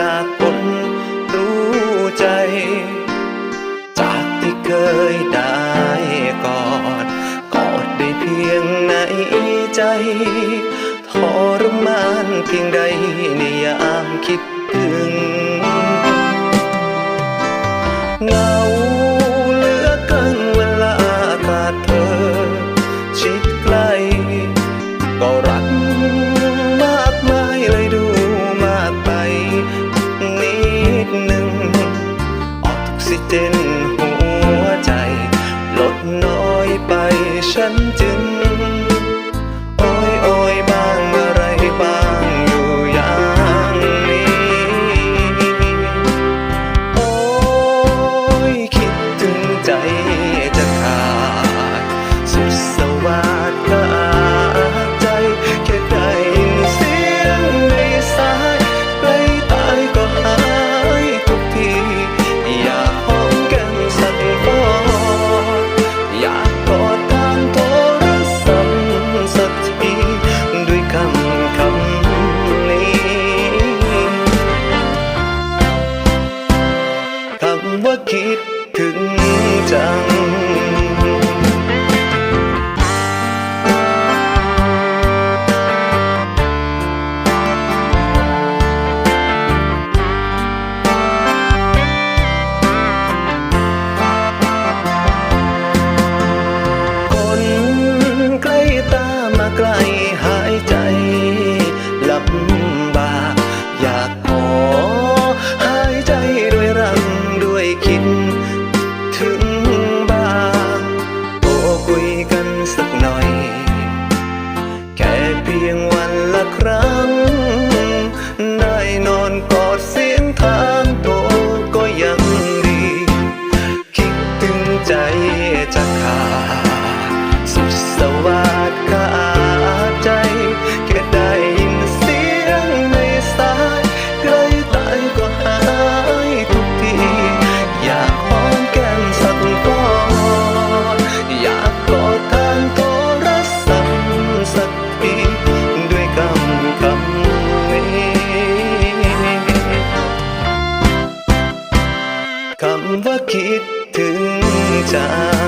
จากคนรู้ใจ จากที่เคยได้กอดกอดได้เพียงในใจทรมานเพียงใดในยามคิดถึง เต้นหัวใจ ลดน้อยไปฉันจึง ใกล้ 想。